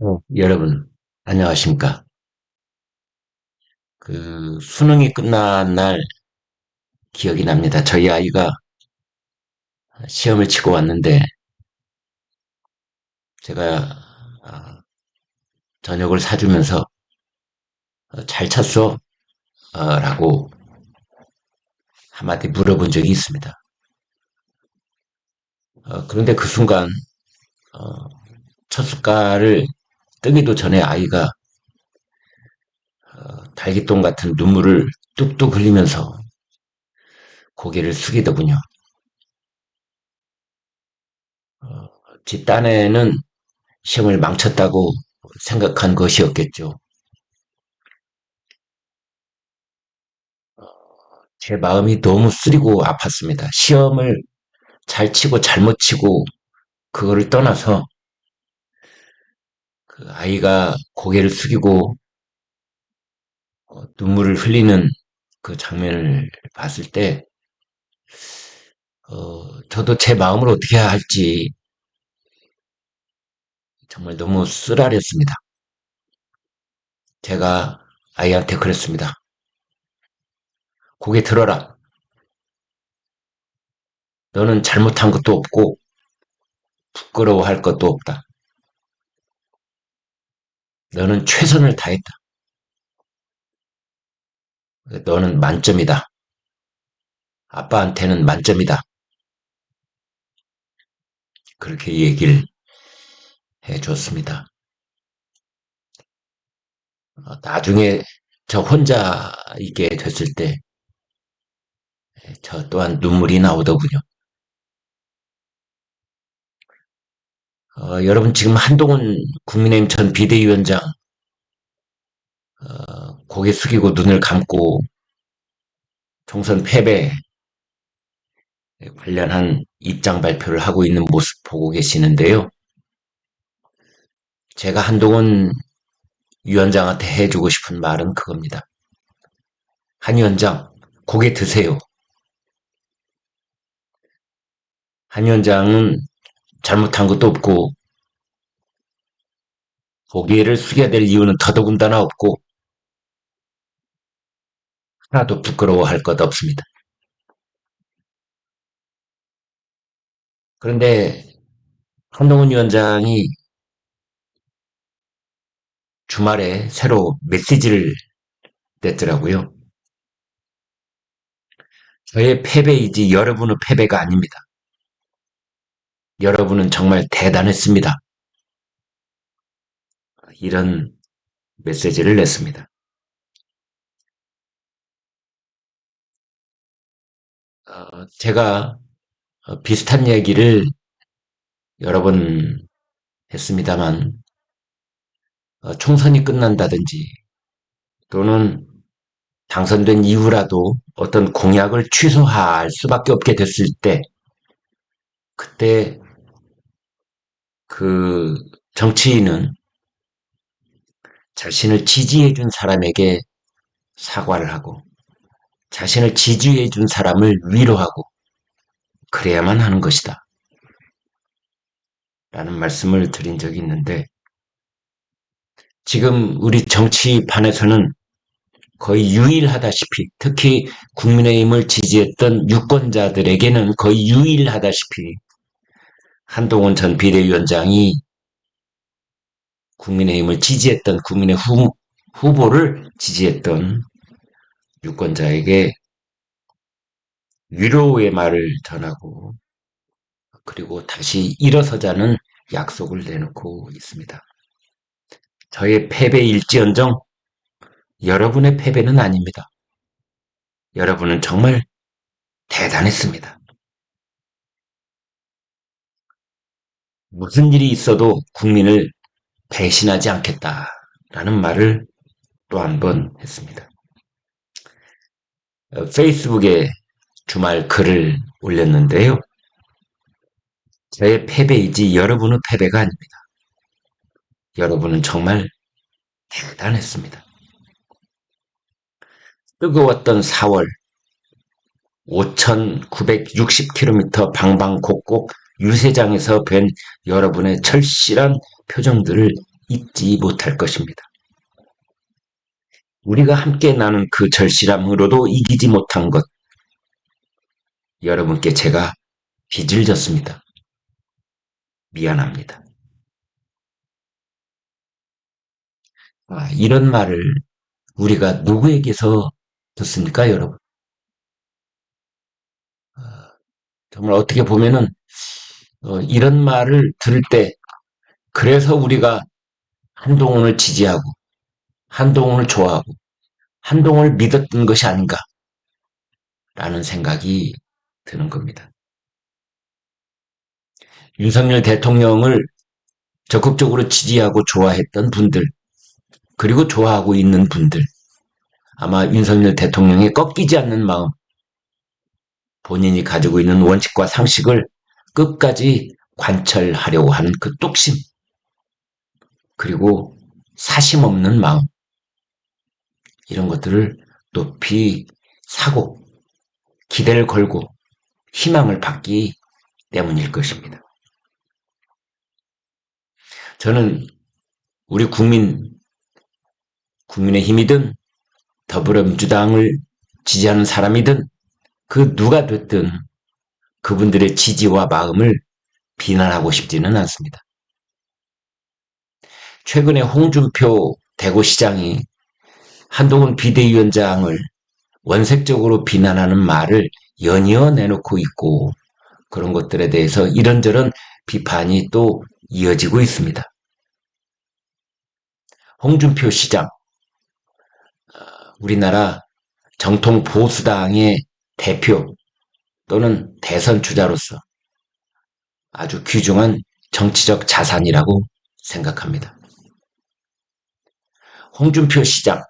어, 여러분, 안녕하십니까. 그, 수능이 끝난 날 기억이 납니다. 저희 아이가 시험을 치고 왔는데, 제가, 아, 저녁을 사주면서, 어, 잘 쳤어? 어, 라고 한마디 물어본 적이 있습니다. 어, 그런데 그 순간, 어, 첫 숟갈을 뜨기도 전에 아이가, 어, 달기똥 같은 눈물을 뚝뚝 흘리면서 고개를 숙이더군요. 어, 집 딴에는 시험을 망쳤다고 생각한 것이었겠죠. 제 마음이 너무 쓰리고 아팠습니다. 시험을 잘 치고 잘못 치고 그거를 떠나서 그 아이가 고개를 숙이고 어, 눈물을 흘리는 그 장면을 봤을 때 어, 저도 제 마음을 어떻게 해야 할지 정말 너무 쓰라렸습니다. 제가 아이한테 그랬습니다. 고개 들어라. 너는 잘못한 것도 없고 부끄러워할 것도 없다. 너는 최선을 다했다. 너는 만점이다. 아빠한테는 만점이다. 그렇게 얘기를 해줬습니다. 어, 나중에 저 혼자 있게 됐을 때, 저 또한 눈물이 나오더군요. 어, 여러분 지금 한동훈 국민의힘 전 비대위원장 어, 고개 숙이고 눈을 감고 총선 패배 관련한 입장 발표를 하고 있는 모습 보고 계시는데요. 제가 한동훈 위원장한테 해주고 싶은 말은 그겁니다. 한 위원장, 고개 드세요. 한 위원장은 잘못한 것도 없고 고개를 숙여야 될 이유는 더더군다나 없고 하나도 부끄러워할 것 없습니다. 그런데 한동훈 위원장이 주말에 새로 메시지를 냈더라고요. 저의 패배이지 여러분의 패배가 아닙니다. 여러분은 정말 대단했습니다. 이런 메시지를 냈습니다. 어, 제가 어, 비슷한 얘기를 여러 번 했습니다만, 어, 총선이 끝난다든지, 또는 당선된 이후라도 어떤 공약을 취소할 수밖에 없게 됐을 때, 그때 그 정치인은 자신을 지지해준 사람에게 사과를 하고, 자신을 지지해준 사람을 위로하고, 그래야만 하는 것이다. 라는 말씀을 드린 적이 있는데, 지금 우리 정치판에서는 거의 유일하다시피, 특히 국민의힘을 지지했던 유권자들에게는 거의 유일하다시피, 한동훈 전 비대위원장이 국민의힘을 지지했던 국민의 후, 후보를 지지했던 유권자에게 위로의 말을 전하고 그리고 다시 일어서자는 약속을 내놓고 있습니다. 저의 패배일지언정 여러분의 패배는 아닙니다. 여러분은 정말 대단했습니다. 무슨 일이 있어도 국민을 배신하지 않겠다라는 말을 또 한 번 했습니다. 어, 페이스북에 주말 글을 올렸는데요. 저의 패배이지 여러분의 패배가 아닙니다. 여러분은 정말 대단했습니다. 뜨거웠던 4월 5,960km 방방곡곡 유세장에서 뵌 여러분의 절실한 표정들을 잊지 못할 것입니다. 우리가 함께 나눈 그 절실함으로도 이기지 못한 것, 여러분께 제가 빚을 졌습니다. 미안합니다. 아, 이런 말을 우리가 누구에게서 듣습니까, 여러분? 아, 정말 어떻게 보면은 어, 이런 말을 들을 때 그래서 우리가 한동훈을 지지하고 한동훈을 좋아하고 한동훈을 믿었던 것이 아닌가 라는 생각이 드는 겁니다. 윤석열 대통령을 적극적으로 지지하고 좋아했던 분들, 그리고 좋아하고 있는 분들, 아마 윤석열 대통령의 꺾이지 않는 마음, 본인이 가지고 있는 원칙과 상식을 끝까지 관철하려고 하는 그 뚝심, 그리고 사심 없는 마음, 이런 것들을 높이 사고, 기대를 걸고, 희망을 받기 때문일 것입니다. 저는 우리 국민, 국민의 힘이든 더불어민주당을 지지하는 사람이든 그 누가 됐든 그분들의 지지와 마음을 비난하고 싶지는 않습니다. 최근에 홍준표 대구시장이 한동훈 비대위원장을 원색적으로 비난하는 말을 연이어 내놓고 있고 그런 것들에 대해서 이런저런 비판이 또 이어지고 있습니다. 홍준표 시장, 어, 우리나라 정통 보수당의 대표 또는 대선 주자로서 아주 귀중한 정치적 자산이라고 생각합니다. 홍준표 시장,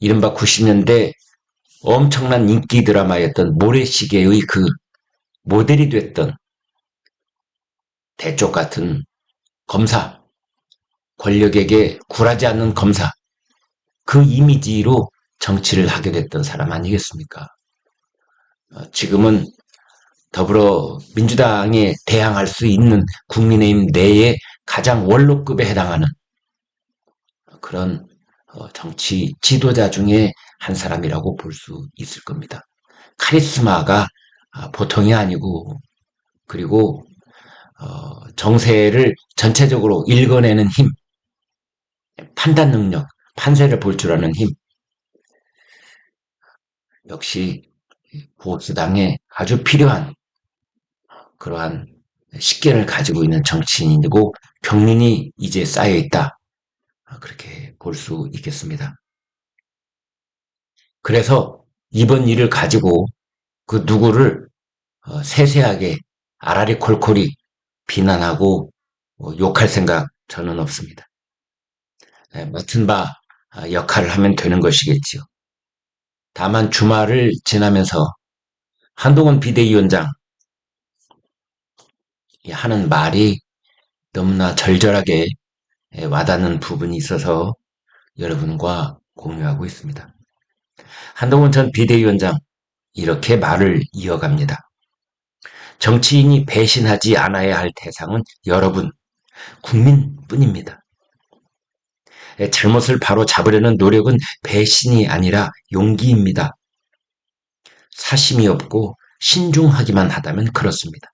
이른바 90년대 엄청난 인기 드라마였던 모래시계의 그 모델이 됐던 대쪽 같은 검사, 권력에게 굴하지 않는 검사, 그 이미지로 정치를 하게 됐던 사람 아니겠습니까? 어, 지금은 더불어민주당에 대항할 수 있는 국민의힘 내의 가장 원로급에 해당하는 그런 어, 정치 지도자 중에 한 사람이라고 볼 수 있을 겁니다. 카리스마가 아, 보통이 아니고 그리고 어, 정세를 전체적으로 읽어내는 힘, 판단 능력, 판세를 볼 줄 아는 힘. 역시 보수당에 아주 필요한 그러한 식견을 가지고 있는 정치인이고 경륜이 이제 쌓여 있다. 그렇게 볼 수 있겠습니다. 그래서 이번 일을 가지고 그 누구를 어, 세세하게 아라리 콜콜이 비난하고 뭐 욕할 생각 저는 없습니다. 네, 맡은 바 아, 역할을 하면 되는 것이겠지요. 다만 주말을 지나면서 한동훈 비대위원장 하는 말이 너무나 절절하게 와닿는 부분이 있어서 여러분과 공유하고 있습니다. 한동훈 전 비대위원장 이렇게 말을 이어갑니다. 정치인이 배신하지 않아야 할 대상은 여러분, 국민뿐입니다. 잘못을 바로 잡으려는 노력은 배신이 아니라 용기입니다. 사심이 없고 신중하기만 하다면 그렇습니다.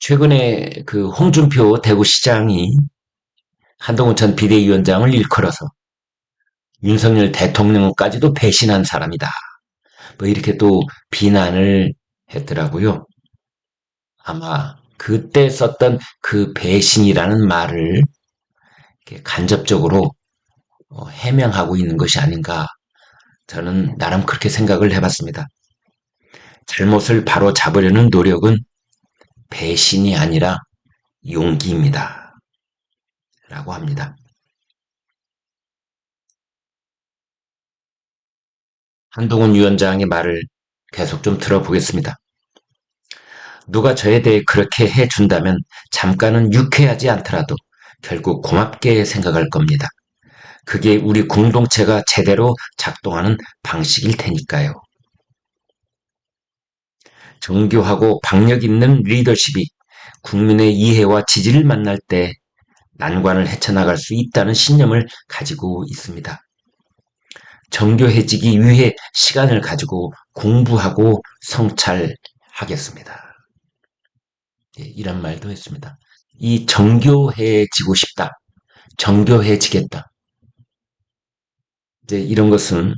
최근에 그 홍준표 대구시장이 한동훈 전 비대위원장을 일컬어서 윤석열 대통령까지도 배신한 사람이다. 뭐 이렇게 또 비난을 했더라고요. 아마 그때 썼던 그 배신이라는 말을 간접적으로 어, 해명하고 있는 것이 아닌가 저는 나름 그렇게 생각을 해봤습니다. 잘못을 바로 잡으려는 노력은 배신이 아니라 용기입니다. 라고 합니다. 한동훈 위원장의 말을 계속 좀 들어보겠습니다. 누가 저에 대해 그렇게 해준다면 잠깐은 유쾌하지 않더라도 결국 고맙게 생각할 겁니다. 그게 우리 공동체가 제대로 작동하는 방식일 테니까요. 정교하고 박력 있는 리더십이 국민의 이해와 지지를 만날 때 난관을 헤쳐나갈 수 있다는 신념을 가지고 있습니다. 정교해지기 위해 시간을 가지고 공부하고 성찰하겠습니다. 예, 이런 말도 했습니다. 이 정교해지고 싶다. 정교해지겠다. 이제 이런 것은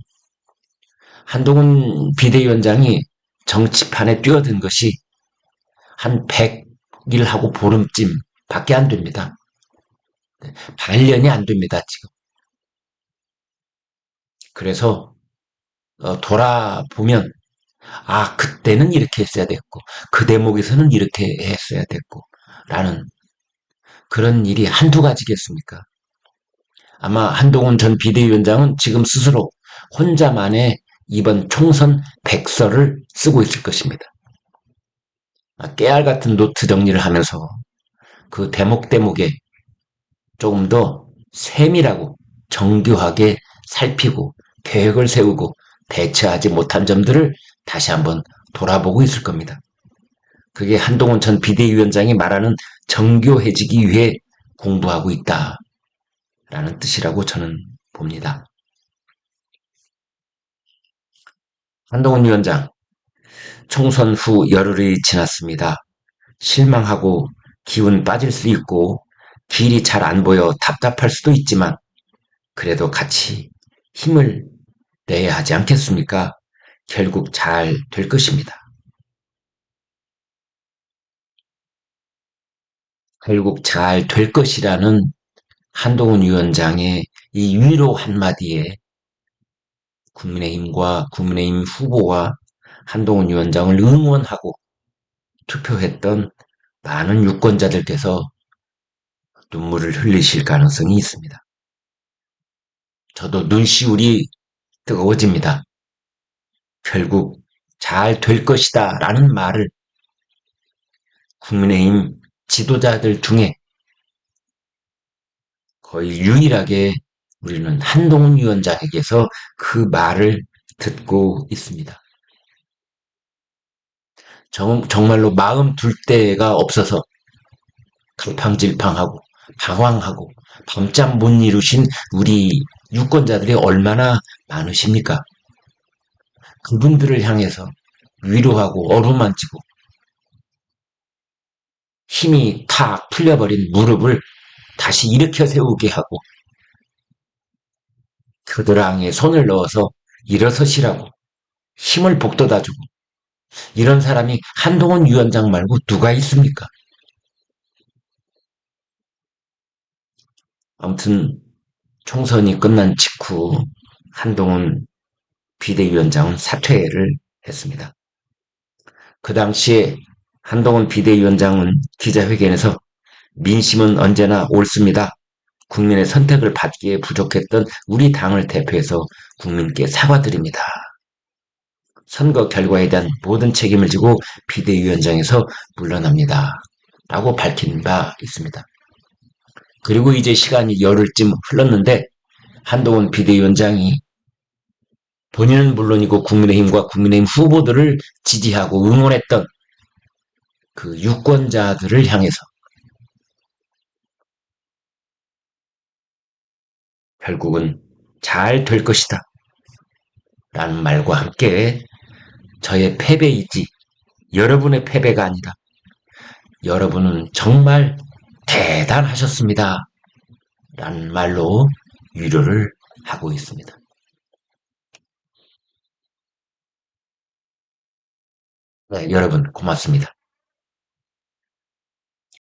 한동훈 비대위원장이 정치판에 뛰어든 것이 한 100일 하고 보름쯤 밖에 안 됩니다. 반년이 안 됩니다, 지금. 그래서 어, 돌아보면 아 그때는 이렇게 했어야 됐고 그 대목에서는 이렇게 했어야 됐고 라는 그런 일이 한두 가지겠습니까? 아마 한동훈 전 비대위원장은 지금 스스로 혼자만의 이번 총선 백서를 쓰고 있을 것입니다. 아, 깨알 같은 노트 정리를 하면서 그 대목 대목에 조금 더 세밀하고 정교하게 살피고 계획을 세우고 대처하지 못한 점들을 다시 한번 돌아보고 있을 겁니다. 그게 한동훈 전 비대위원장이 말하는 정교해지기 위해 공부하고 있다. 라는 뜻이라고 저는 봅니다. 한동훈 위원장, 총선 후 열흘이 지났습니다. 실망하고 기운 빠질 수 있고 길이 잘 안 보여 답답할 수도 있지만 그래도 같이 힘을 내야 하지 않겠습니까? 결국 잘 될 것입니다. 결국 잘 될 것이라는 한동훈 위원장의 이 위로 한마디에 국민의힘과 국민의힘 후보와 한동훈 위원장을 응원하고 투표했던 많은 유권자들께서 눈물을 흘리실 가능성이 있습니다. 저도 눈시울이 뜨거워집니다. 결국 잘 될 것이다 라는 말을 국민의힘 지도자들 중에 거의 유일하게 우리는 한동훈 위원장에게서 그 말을 듣고 있습니다. 정, 정말로 마음 둘 데가 없어서 갈팡질팡하고 방황하고 밤잠 못 이루신 우리 유권자들이 얼마나 많으십니까? 그분들을 향해서 위로하고 어루만지고 힘이 탁 풀려버린 무릎을 다시 일으켜 세우게 하고 겨드랑이에 손을 넣어서 일어서시라고 힘을 북돋아주고 이런 사람이 한동훈 위원장 말고 누가 있습니까? 아무튼 총선이 끝난 직후 한동훈 비대위원장은 사퇴를 했습니다. 그 당시에 한동훈 비대위원장은 기자회견에서 민심은 언제나 옳습니다. 국민의 선택을 받기에 부족했던 우리 당을 대표해서 국민께 사과드립니다. 선거 결과에 대한 모든 책임을 지고 비대위원장에서 물러납니다. 라고 밝힌 바 있습니다. 그리고 이제 시간이 열흘쯤 흘렀는데 한동훈 비대위원장이 본인은 물론이고 국민의힘과 국민의힘 후보들을 지지하고 응원했던 그 유권자들을 향해서 결국은 잘 될 것이다. 라는 말과 함께 저의 패배이지 여러분의 패배가 아니다. 여러분은 정말 대단하셨습니다. 라는 말로 위로를 하고 있습니다. 네, 여러분 고맙습니다.